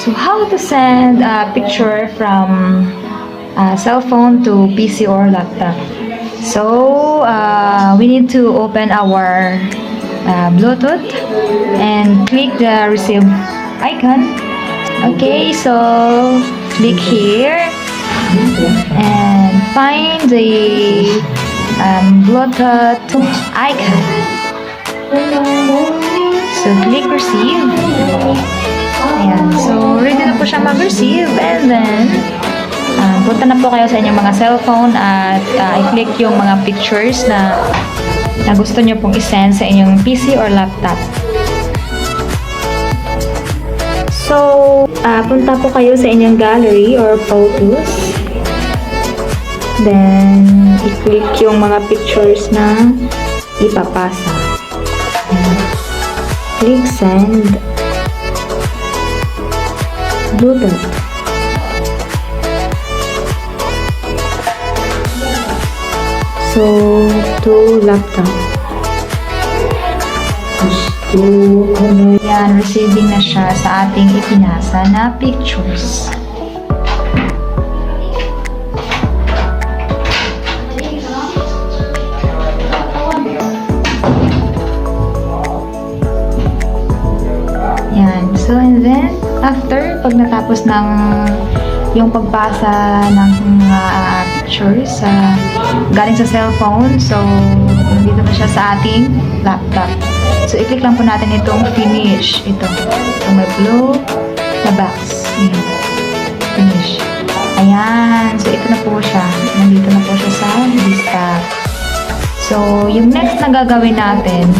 So how to send a picture from uh, cell phone to PC or laptop? So uh, we need to open our uh, Bluetooth and click the receive icon. Okay, so click here and find the um, Bluetooth icon. So click receive. Siya mag-receive. And then, ah, punta na po kayo sa inyong mga cellphone at ah, i-click yung mga pictures na, na gusto nyo pong isend sa inyong PC or laptop. So, ah, punta po kayo sa inyong gallery or photos. Then, i-click yung mga pictures na ipapasa. Click send. Bluetooth. So, to laptop. Yan, receiving na siya sa ating ipinasa na pictures. Yan. So, and then, after, pag natapos ng yung pagbasa ng mga ah, pictures sa galing sa cellphone, so, nandito na siya sa ating laptop. So, i-click lang po natin itong finish. Ito. Itong may blue na box. Ayan. Finish. Ayan. So, ito na po siya. Nandito na po siya sa desktop. So, yung next na gagawin natin,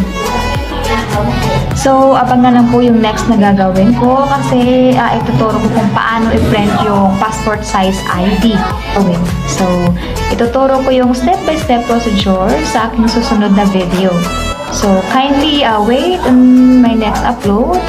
So, abangan lang po yung next na gagawin ko kasi uh, ituturo ko kung paano i-print yung passport size ID. So, ituturo ko yung step-by-step procedure sa aking susunod na video. So, kindly uh, wait on my next upload